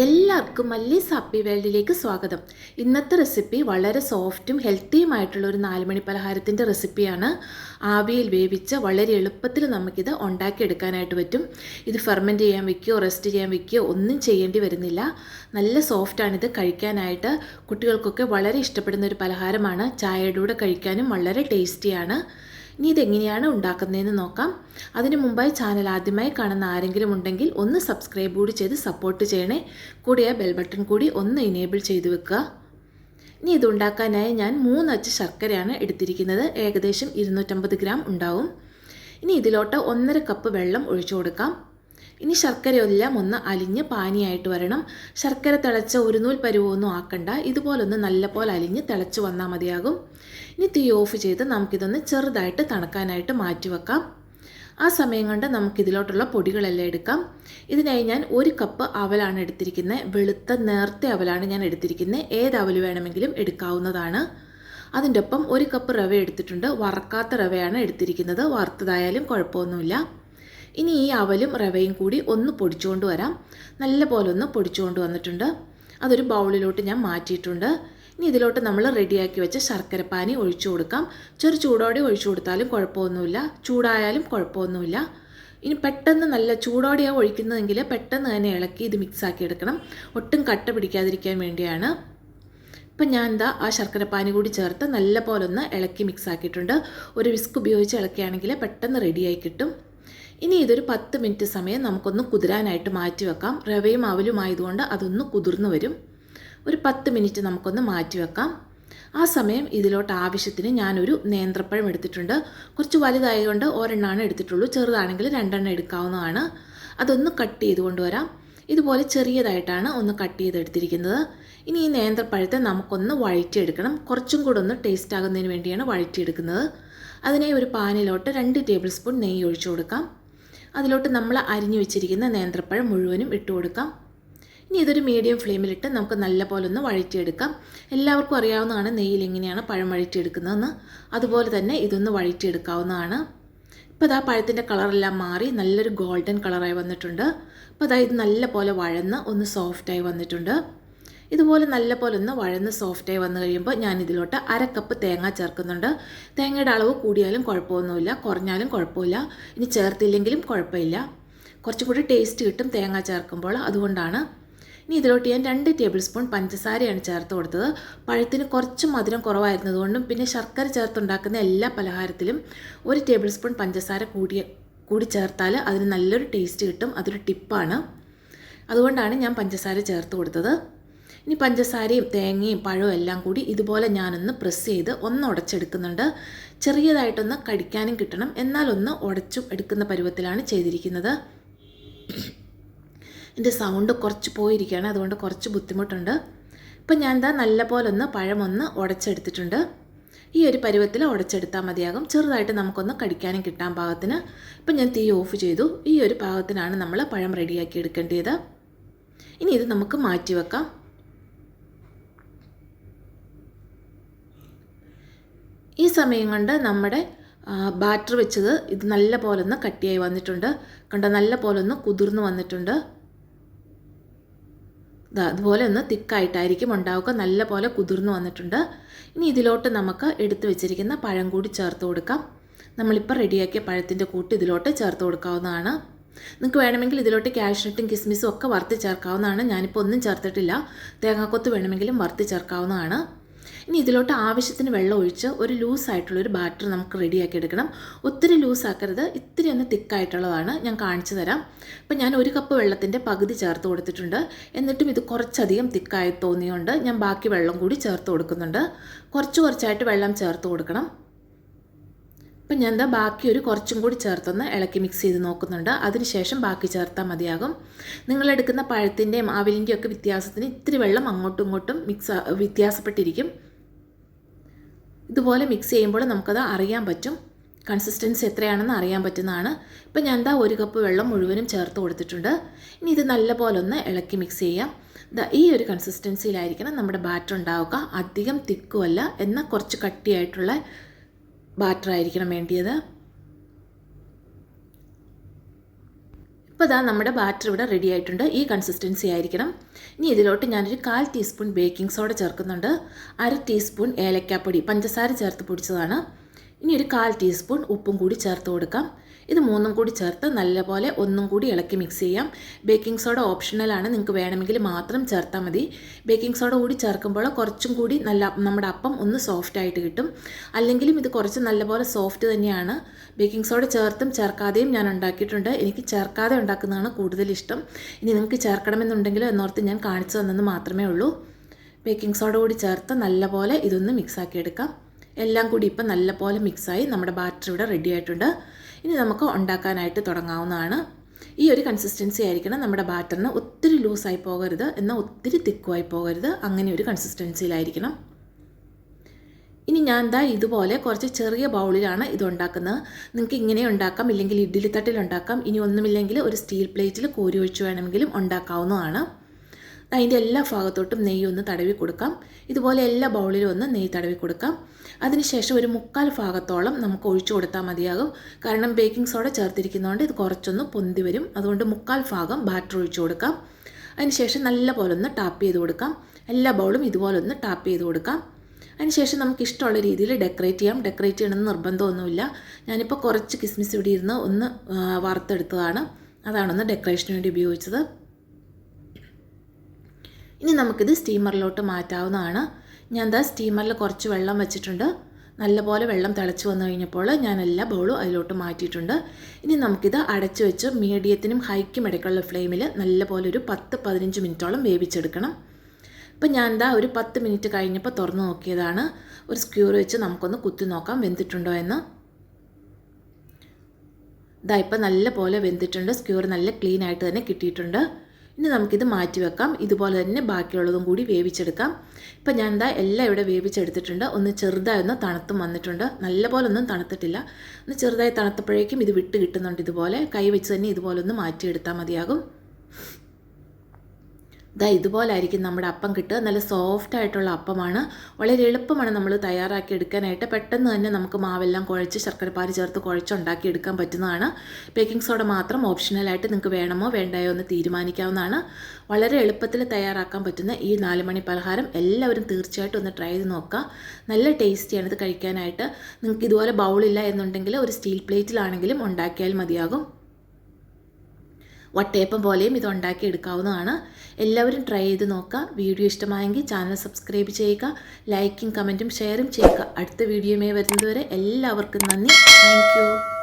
എല്ലാവർക്കും മല്ലീസ് ഹാപ്പി വേൾഡിലേക്ക് സ്വാഗതം. ഇന്നത്തെ റെസിപ്പി വളരെ സോഫ്റ്റും ഹെൽത്തിയുമായിട്ടുള്ള ഒരു നാലുമണി പലഹാരത്തിന്റെ റെസിപ്പിയാണ്. ആവിയിൽ വേവിച്ച് വളരെ എളുപ്പത്തിൽ നമുക്കിത് ഉണ്ടാക്കിയെടുക്കാനായിട്ട് പറ്റും. ഇത് ഫെർമെന്റ് ചെയ്യാൻ വയ്ക്കുകയോ റെസ്റ്റ് ചെയ്യാൻ വയ്ക്കുകയോ ഒന്നും ചെയ്യേണ്ടി വരുന്നില്ല. നല്ല സോഫ്റ്റാണിത് കഴിക്കാനായിട്ട്. കുട്ടികൾക്കൊക്കെ വളരെ ഇഷ്ടപ്പെടുന്ന ഒരു പലഹാരമാണ്. ചായയുടെ കൂടെ കഴിക്കാനും വളരെ ടേസ്റ്റിയാണ്. ഇനി ഇതെങ്ങനെയാണ് ഉണ്ടാക്കുന്നതെന്ന് നോക്കാം. അതിനു മുമ്പായി ചാനൽ ആദ്യമായി കാണുന്ന ആരെങ്കിലും ഉണ്ടെങ്കിൽ ഒന്ന് സബ്സ്ക്രൈബ് കൂടി ചെയ്ത് സപ്പോർട്ട് ചെയ്യണേ. കൂടിയ ബെൽ ബട്ടൺ കൂടി ഒന്ന് ഇനേബിൾ ചെയ്ത് വെക്കുക. ഇനി ഇത് ഉണ്ടാക്കാനായി ഞാൻ മൂന്നച്ച് ശർക്കരയാണ് എടുത്തിരിക്കുന്നത്. ഏകദേശം ഇരുന്നൂറ്റമ്പത് ഗ്രാം ഉണ്ടാവും. ഇനി ഇതിലോട്ട് ഒന്നര കപ്പ് വെള്ളം ഒഴിച്ചു കൊടുക്കാം. ഇനി ശർക്കരയെല്ലാം ഒന്ന് അലിഞ്ഞ് പാനിയായിട്ട് വരണം. ശർക്കര തിളച്ച ഒരു നൂൽ പരുവൊന്നും ആക്കണ്ട. ഇതുപോലൊന്ന് നല്ല പോലെ അലിഞ്ഞ് തിളച്ച് വന്നാൽ മതിയാകും. ഇനി തീ ഓഫ് ചെയ്ത് നമുക്കിതൊന്ന് ചെറുതായിട്ട് തണുക്കാനായിട്ട് മാറ്റി വെക്കാം. ആ സമയം കൊണ്ട് നമുക്കിതിലോട്ടുള്ള പൊടികളെല്ലാം എടുക്കാം. ഇതിനായി ഞാൻ ഒരു കപ്പ് അവലാണ് എടുത്തിരിക്കുന്നത് വെളുത്ത നേർത്തെ അവലാണ് ഞാൻ എടുത്തിരിക്കുന്നത് ഏത് അവൽ വേണമെങ്കിലും എടുക്കാവുന്നതാണ്. അതിന്റെ ഒപ്പം ഒരു കപ്പ് റവ എടുത്തിട്ടുണ്ട്. വറക്കാത്ത റവയാണ് എടുത്തിരിക്കുന്നത്. വറുത്തതായാലും കുഴപ്പമൊന്നുമില്ല. ഇനി ഈ അവലും റവയും കൂടി ഒന്ന് പൊടിച്ചുകൊണ്ട് വരാം. നല്ല പോലെ ഒന്ന് പൊടിച്ചുകൊണ്ട് വന്നിട്ടുണ്ട്. അതൊരു ബൗളിലോട്ട് ഞാൻ മാറ്റിയിട്ടുണ്ട്. ഇനി ഇതിലോട്ട് നമ്മൾ റെഡിയാക്കി വെച്ച ശർക്കരപ്പാനി ഒഴിച്ചു കൊടുക്കാം. ചെറു ചൂടോടെ ഒഴിച്ചു കൊടുത്താലും കുഴപ്പമൊന്നുമില്ല. ചൂടായാലും കുഴപ്പമൊന്നുമില്ല. ഇനി പെട്ടെന്ന് നല്ല ചൂടോടെയാണ് ഒഴിക്കുന്നതെങ്കിൽ പെട്ടെന്ന് തന്നെ ഇളക്കി ഇത് മിക്സാക്കി എടുക്കണം. ഒട്ടും കട്ട പിടിക്കാതിരിക്കാൻ വേണ്ടിയാണ്. ഇപ്പം ഞാൻ എന്താ ആ ശർക്കരപ്പാനി കൂടി ചേർത്ത് നല്ല പോലെ ഒന്ന് ഇളക്കി മിക്സ് ആക്കിയിട്ടുണ്ട്. ഒരു വിസ്ക് ഉപയോഗിച്ച് ഇളക്കുകയാണെങ്കിൽ പെട്ടെന്ന് റെഡിയായി കിട്ടും. ഇനി ഇതൊരു പത്ത് മിനിറ്റ് സമയം നമുക്കൊന്ന് കുതിരാനായിട്ട് മാറ്റി വെക്കാം. റവയും അവലും ആയതുകൊണ്ട് അതൊന്ന് കുതിർന്നു വരും. ഒരു പത്ത് മിനിറ്റ് നമുക്കൊന്ന് മാറ്റി വെക്കാം. ആ സമയം ഇതിലോട്ട് ആവശ്യത്തിന് ഞാനൊരു നേന്ത്രപ്പഴം എടുത്തിട്ടുണ്ട്. കുറച്ച് വലുതായതുകൊണ്ട് ഒരെണ്ണമാണ് എടുത്തിട്ടുള്ളൂ. ചെറുതാണെങ്കിൽ രണ്ടെണ്ണം എടുക്കാവുന്നതാണ്. അതൊന്ന് കട്ട് ചെയ്ത് കൊണ്ടുവരാം. ഇതുപോലെ ചെറിയതായിട്ടാണ് ഒന്ന് കട്ട് ചെയ്തെടുത്തിരിക്കുന്നത്. ഇനി ഈ നേന്ത്രപ്പഴത്തെ നമുക്കൊന്ന് വഴറ്റിയെടുക്കണം. കുറച്ചും കൂടെ ഒന്ന് ടേസ്റ്റ് ആകുന്നതിന് വേണ്ടിയാണ് വഴറ്റിയെടുക്കുന്നത്. അതിനെ ഒരു പാനിലോട്ട് രണ്ട് ടേബിൾ സ്പൂൺ നെയ്യ് ഒഴിച്ചു കൊടുക്കാം. അതിലോട്ട് നമ്മൾ അരിഞ്ഞു വെച്ചിരിക്കുന്ന നേന്ത്രപ്പഴം മുഴുവനും ഇട്ട് കൊടുക്കാം. ഇനി ഇതൊരു മീഡിയം ഫ്ലെയിമിലിട്ട് നമുക്ക് നല്ല പോലെ ഒന്ന് വഴറ്റിയെടുക്കാം. എല്ലാവർക്കും അറിയാവുന്നതാണ് നെയ്യിൽ എങ്ങനെയാണ് പഴം വഴറ്റിയെടുക്കുന്നതെന്ന്. അതുപോലെ തന്നെ ഇതൊന്ന് വഴറ്റിയെടുക്കാവുന്നതാണ്. ഇപ്പോൾ ഇതാ പഴത്തിന്റെ കളറെല്ലാം മാറി നല്ലൊരു ഗോൾഡൻ കളറായി വന്നിട്ടുണ്ട്. അപ്പോൾ അതായത് നല്ല പോലെ വഴന്ന് ഒന്ന് സോഫ്റ്റായി വന്നിട്ടുണ്ട്. ഇതുപോലെ നല്ല പോലെ ഒന്ന് വഴന്ന് സോഫ്റ്റായി വന്നു കഴിയുമ്പോൾ ഞാൻ ഇതിലോട്ട് അര കപ്പ് തേങ്ങ ചേർക്കുന്നുണ്ട്. തേങ്ങയുടെ അളവ് കൂടിയാലും കുഴപ്പമൊന്നുമില്ല. കുറഞ്ഞാലും കുഴപ്പമില്ല. ഇനി ചേർത്തില്ലെങ്കിലും കുഴപ്പമില്ല. കുറച്ചും കൂടി ടേസ്റ്റ് കിട്ടും തേങ്ങ ചേർക്കുമ്പോൾ. അതുകൊണ്ടാണ് ഇനി ഇതിലോട്ട് ഞാൻ രണ്ട് ടേബിൾ സ്പൂൺ പഞ്ചസാരയാണ് ചേർത്ത് കൊടുത്തത്. പഴത്തിന് കുറച്ച് മധുരം കുറവായിരുന്നതുകൊണ്ടും പിന്നെ ശർക്കര ചേർത്തുണ്ടാക്കുന്ന എല്ലാ പലഹാരത്തിലും ഒരു ടേബിൾ സ്പൂൺ പഞ്ചസാര കൂടിയ കൂടി ചേർത്താൽ അതിന് നല്ലൊരു ടേസ്റ്റ് കിട്ടും. അതൊരു ടിപ്പാണ് അതുകൊണ്ടാണ് ഞാൻ പഞ്ചസാര ചേർത്ത് കൊടുത്തത്. ഇനി പഞ്ചസാരയും തേങ്ങയും പഴവും എല്ലാം കൂടി ഇതുപോലെ ഞാനൊന്ന് പ്രസ് ചെയ്ത് ഒന്ന് ഉടച്ചെടുക്കുന്നുണ്ട്. ചെറിയതായിട്ടൊന്ന് കടിക്കാനും കിട്ടണം. എന്നാൽ ഒന്ന് ഉടച്ചും എടുക്കുന്ന പരുവത്തിലാണ് ചെയ്തിരിക്കുന്നത്. എന്റെ സൗണ്ട് കുറച്ച് പോയിരിക്കുകയാണ്. അതുകൊണ്ട് കുറച്ച് ബുദ്ധിമുട്ടുണ്ട്. ഇപ്പം ഞാൻ എന്താ നല്ല പോലെ ഒന്ന് പഴമൊന്ന് ഉടച്ചെടുത്തിട്ടുണ്ട്. ഈ ഒരു പരുവത്തിൽ ഉടച്ചെടുത്താൽ മതിയാകും. ചെറുതായിട്ട് നമുക്കൊന്ന് കടിക്കാനും കിട്ടാൻ പാകത്തിന്. ഇപ്പം ഞാൻ തീ ഓഫ് ചെയ്തു. ഈ ഒരു പാകത്തിനാണ് നമ്മൾ പഴം റെഡിയാക്കി എടുക്കേണ്ടത്. ഇനി ഇത് നമുക്ക് മാറ്റി വെക്കാം ഈ സമയം കൊണ്ട് നമ്മുടെ ബാറ്റർ വെച്ചത് ഇത് നല്ല പോലെ ഒന്ന് കട്ടിയായി വന്നിട്ടുണ്ട്. കണ്ട നല്ല പോലെ ഒന്ന് കുതിർന്ന് വന്നിട്ടുണ്ട്. അതുപോലെ ഒന്ന് തിക്കായിട്ടായിരിക്കും ഉണ്ടാവുക. നല്ല പോലെ കുതിർന്ന് വന്നിട്ടുണ്ട്. ഇനി ഇതിലോട്ട് നമുക്ക് എടുത്തു വെച്ചിരിക്കുന്ന പഴം കൂടി ചേർത്ത് കൊടുക്കാം. നമ്മളിപ്പോൾ റെഡിയാക്കിയ പഴത്തിന്റെ കൂട്ട് ഇതിലോട്ട് ചേർത്ത് കൊടുക്കാവുന്നതാണ്. നിങ്ങൾക്ക് വേണമെങ്കിൽ ഇതിലോട്ട് കാഷ്നട്ടും കിസ്മിസും ഒക്കെ വറുത്ത് ചേർക്കാവുന്നതാണ്. ഞാനിപ്പോൾ ഒന്നും ചേർത്തിട്ടില്ല. തേങ്ങാക്കൊത്ത് വേണമെങ്കിലും വറുത്ത് ചേർക്കാവുന്നതാണ്. ഇനി ഇതിലോട്ട് ആവശ്യത്തിന് വെള്ളം ഒഴിച്ച് ഒരു ലൂസായിട്ടുള്ളൊരു ബാറ്റർ നമുക്ക് റെഡിയാക്കി എടുക്കണം. ഒത്തിരി ലൂസാക്കരുത്. ഇത്തിരി ഒന്ന് തിക്കായിട്ടുള്ളതാണ് ഞാൻ കാണിച്ചു തരാം. അപ്പം ഞാൻ ഒരു കപ്പ് വെള്ളത്തിന്റെ പകുതി ചേർത്ത് കൊടുത്തിട്ടുണ്ട്. എന്നിട്ടും ഇത് കുറച്ചധികം തിക്കായി തോന്നിയുകൊണ്ട് ഞാൻ ബാക്കി വെള്ളം കൂടി ചേർത്ത് കൊടുക്കുന്നുണ്ട്. കുറച്ച് കുറച്ചായിട്ട് വെള്ളം ചേർത്ത് കൊടുക്കണം. അപ്പം ഞാൻ എന്താ ബാക്കി ഒരു കുറച്ചും കൂടി ചേർത്തൊന്ന് ഇളക്കി മിക്സ് ചെയ്ത് നോക്കുന്നുണ്ട്. അതിനുശേഷം ബാക്കി ചേർത്താൽ മതിയാകും. നിങ്ങളെടുക്കുന്ന പഴത്തിന്റെയും ആവിലിന്റെയും ഒക്കെ വ്യത്യാസത്തിന് ഇത്തിരി വെള്ളം അങ്ങോട്ടും ഇങ്ങോട്ടും മിക്സ് വ്യത്യാസപ്പെട്ടിരിക്കും. ഇതുപോലെ മിക്സ് ചെയ്യുമ്പോൾ നമുക്കത് അറിയാൻ പറ്റും. കൺസിസ്റ്റൻസി എത്രയാണെന്ന് അറിയാൻ പറ്റുന്നതാണ്. ഇപ്പം ഞാൻ എന്താ ഒരു കപ്പ് വെള്ളം മുഴുവനും ചേർത്ത് കൊടുത്തിട്ടുണ്ട്. ഇനി ഇത് നല്ലപോലെ ഒന്ന് ഇളക്കി മിക്സ് ചെയ്യാം. ഈ ഒരു കൺസിസ്റ്റൻസിയിലായിരിക്കണം നമ്മുടെ ബാറ്റർ ഉണ്ടാവുക. അധികം തിക്കുമല്ല എന്നാൽ കുറച്ച് കട്ടിയായിട്ടുള്ള ബാറ്റർ ആയിരിക്കണം വേണ്ടിയത്. ഇപ്പോൾ ഇതാ നമ്മുടെ ബാറ്റർ ഇവിടെ റെഡി ആയിട്ടുണ്ട്. ഈ കൺസിസ്റ്റൻസി ആയിരിക്കണം. ഇനി ഇതിലോട്ട് ഞാനൊരു കാൽ ടീസ്പൂൺ ബേക്കിംഗ് സോഡ ചേർക്കുന്നുണ്ട്. അര ടീസ്പൂൺ ഏലക്കാപ്പൊടി പഞ്ചസാര ചേർത്ത് പൊടിച്ചതാണ്. ഇനി ഒരു കാൽ ടീസ്പൂൺ ഉപ്പും കൂടി ചേർത്ത് കൊടുക്കാം. ഇത് മൂന്നും കൂടി ചേർത്ത് നല്ലപോലെ ഒന്നും കൂടി ഇളക്കി മിക്സ് ചെയ്യാം. ബേക്കിംഗ് സോഡ ഓപ്ഷണലാണ് നിങ്ങൾക്ക് വേണമെങ്കിൽ മാത്രം ചേർത്താൽ മതി. ബേക്കിംഗ് സോഡ കൂടി ചേർക്കുമ്പോൾ കുറച്ചും കൂടി നല്ല നമ്മുടെ അപ്പം ഒന്ന് സോഫ്റ്റ് ആയിട്ട് കിട്ടും. അല്ലെങ്കിലും ഇത് കുറച്ച് നല്ലപോലെ സോഫ്റ്റ് തന്നെയാണ്. ബേക്കിംഗ് സോഡ ചേർത്തും ചേർക്കാതെയും ഞാൻ ഉണ്ടാക്കിയിട്ടുണ്ട്. എനിക്ക് ചേർക്കാതെ ഉണ്ടാക്കുന്നതാണ് കൂടുതൽ ഇഷ്ടം. ഇനി നിങ്ങൾക്ക് ചേർക്കണമെന്നുണ്ടെങ്കിൽ എന്നോർത്ത് ഞാൻ കാണിച്ചു തന്നെന്ന് മാത്രമേ ഉള്ളൂ. ബേക്കിംഗ് സോഡ കൂടി ചേർത്ത് നല്ലപോലെ ഇതൊന്ന് മിക്സാക്കി എടുക്കാം. എല്ലാം കൂടി ഇപ്പം നല്ലപോലെ മിക്സായി നമ്മുടെ ബാറ്റർ ഇവിടെ റെഡി ആയിട്ടുണ്ട്. ഇനി നമുക്ക് ഉണ്ടാക്കാനായിട്ട് തുടങ്ങാവുന്നതാണ്. ഈ ഒരു കൺസിസ്റ്റൻസി ആയിരിക്കണം നമ്മുടെ ബാറ്ററിന് ഒത്തിരി ലൂസായി പോകരുത് എന്നാൽ ഒത്തിരി തിക്കുമായി പോകരുത്. അങ്ങനെ ഒരു കൺസിസ്റ്റൻസിയിലായിരിക്കണം ഇനി ഞാൻ എന്താ ഇതുപോലെ കുറച്ച് ചെറിയ ബൗളിലാണ് ഇത് ഉണ്ടാക്കുന്നത്. നിങ്ങൾക്ക് ഇങ്ങനെ ഉണ്ടാക്കാം ഇല്ലെങ്കിൽ ഇഡ്ഡലി തട്ടിൽ ഉണ്ടാക്കാം. ഇനി ഒന്നുമില്ലെങ്കിൽ ഒരു സ്റ്റീൽ പ്ലേറ്റിൽ കോരി ഒഴിച്ച് വേണമെങ്കിലും ഉണ്ടാക്കാവുന്നതാണ്. അതിന്റെ എല്ലാ ഭാഗത്തോട്ടും നെയ്യ് ഒന്ന് തടവി കൊടുക്കാം. ഇതുപോലെ എല്ലാ ബൗളിലും ഒന്ന് നെയ്യ് തടവി കൊടുക്കാം. അതിനുശേഷം ഒരു മുക്കാൽ ഭാഗത്തോളം നമുക്ക് ഒഴിച്ചു കൊടുത്താൽ മതിയാകും. കാരണം ബേക്കിംഗ് സോഡ ചേർത്തിരിക്കുന്നതുകൊണ്ട് ഇത് കുറച്ചൊന്ന് പൊന്തി വരും. അതുകൊണ്ട് മുക്കാൽ ഭാഗം ബാറ്റർ ഒഴിച്ചു കൊടുക്കാം. അതിനുശേഷം നല്ല പോലെ ഒന്ന് ടാപ്പ് ചെയ്ത് കൊടുക്കാം. എല്ലാ ബൗളും ഇതുപോലെ ഒന്ന് ടാപ്പ് ചെയ്ത് കൊടുക്കാം. അതിനുശേഷം നമുക്ക് ഇഷ്ടമുള്ള രീതിയിൽ ഡെക്കറേറ്റ് ചെയ്യാം. ഡെക്കറേറ്റ് ചെയ്യണമെന്ന് നിർബന്ധമൊന്നുമില്ല. ഞാനിപ്പോൾ കുറച്ച് കിസ്മിസ് ഇവിടെ ഇരുന്ന് ഒന്ന് വറുത്തെടുത്തതാണ്. അതാണൊന്ന് ഡെക്കറേഷന് വേണ്ടി ഉപയോഗിച്ചത്. ഇനി നമുക്കിത് സ്റ്റീമറിലോട്ട് മാറ്റാവുന്നതാണ്. ഞാൻ ദാ സ്റ്റീമറിൽ കുറച്ച് വെള്ളം വെച്ചിട്ടുണ്ട്. നല്ലപോലെ വെള്ളം തിളച്ച് വന്നു കഴിഞ്ഞപ്പോൾ ഞാൻ എല്ലാ ബൗളും അതിലോട്ട് മാറ്റിയിട്ടുണ്ട്. ഇനി നമുക്കിത് അടച്ചു വെച്ച് മീഡിയത്തിനും ഹൈക്കും ഇടയ്ക്കുള്ള ഫ്ലെയിമിൽ നല്ലപോലെ ഒരു പത്ത് പതിനഞ്ച് മിനിറ്റോളം വേവിച്ചെടുക്കണം. ഇപ്പം ഞാൻ എന്താ ഒരു പത്ത് മിനിറ്റ് കഴിഞ്ഞപ്പോൾ തുറന്നു നോക്കിയതാണ്. ഒരു സ്ക്യൂർ വെച്ച് നമുക്കൊന്ന് കുത്തി നോക്കാം വെന്തിട്ടുണ്ടോ എന്ന്. ഇതാ ഇപ്പം നല്ല പോലെ വെന്തിട്ടുണ്ട്. സ്ക്യൂർ നല്ല ക്ലീൻ ആയിട്ട് തന്നെ കിട്ടിയിട്ടുണ്ട്. ഇനി നമുക്കിത് മാറ്റി വെക്കാം. ഇതുപോലെ തന്നെ ബാക്കിയുള്ളതും കൂടി വേവിച്ചെടുക്കാം. ഇപ്പം ഞാൻ എന്താ എല്ലാം ഇവിടെ വേവിച്ചെടുത്തിട്ടുണ്ട്. ഒന്ന് ചെറുതായി ഒന്ന് തണുത്തും വന്നിട്ടുണ്ട്. നല്ലപോലെ ഒന്നും തണുത്തിട്ടില്ല. ഒന്ന് ചെറുതായി തണുത്തപ്പോഴേക്കും ഇത് വിട്ട് കിട്ടുന്നുണ്ട് ഇതുപോലെ. കൈ വെച്ച് തന്നെ ഇതുപോലെ ഒന്ന് മാറ്റിയെടുത്താൽ മതിയാകും. ഇതാ ഇതുപോലായിരിക്കും നമ്മുടെ അപ്പം കിട്ടുക. നല്ല സോഫ്റ്റ് ആയിട്ടുള്ള അപ്പമാണ്. വളരെ എളുപ്പമാണ് നമ്മൾ തയ്യാറാക്കി എടുക്കാനായിട്ട്. പെട്ടെന്ന് തന്നെ നമുക്ക് മാവെല്ലാം കുഴച്ച് ശർക്കരപ്പാരി ചേർത്ത് കുഴച്ചുണ്ടാക്കി എടുക്കാൻ പറ്റുന്നതാണ്. ബേക്കിംഗ് സോഡ മാത്രം ഓപ്ഷണലായിട്ട് നിങ്ങൾക്ക് വേണമോ വേണ്ടായോ എന്ന് തീരുമാനിക്കാവുന്നതാണ്. വളരെ എളുപ്പത്തിൽ തയ്യാറാക്കാൻ പറ്റുന്ന ഈ നാലുമണി പലഹാരം എല്ലാവരും തീർച്ചയായിട്ടും ഒന്ന് ട്രൈ ചെയ്ത് നോക്കുക. നല്ല ടേസ്റ്റിയാണ് ഇത് കഴിക്കാനായിട്ട്. നിങ്ങൾക്ക് ഇതുപോലെ ബൗളില്ല എന്നുണ്ടെങ്കിൽ ഒരു സ്റ്റീൽ പ്ലേറ്റിലാണെങ്കിലും ഉണ്ടാക്കിയാൽ മതിയാകും. വട്ടയപ്പം പോലെയും ഇത് ഉണ്ടാക്കി എടുക്കാവുന്നതാണ്. എല്ലാവരും ട്രൈ ചെയ്ത് നോക്കുക. വീഡിയോ ഇഷ്ടമായെങ്കിൽ ചാനൽ സബ്സ്ക്രൈബ് ചെയ്യുക. ലൈക്കും കമന്റും ഷെയറും ചെയ്യുക. അടുത്ത വീഡിയോയുമായി വരുന്നതുവരെ എല്ലാവർക്കും നന്ദി. താങ്ക്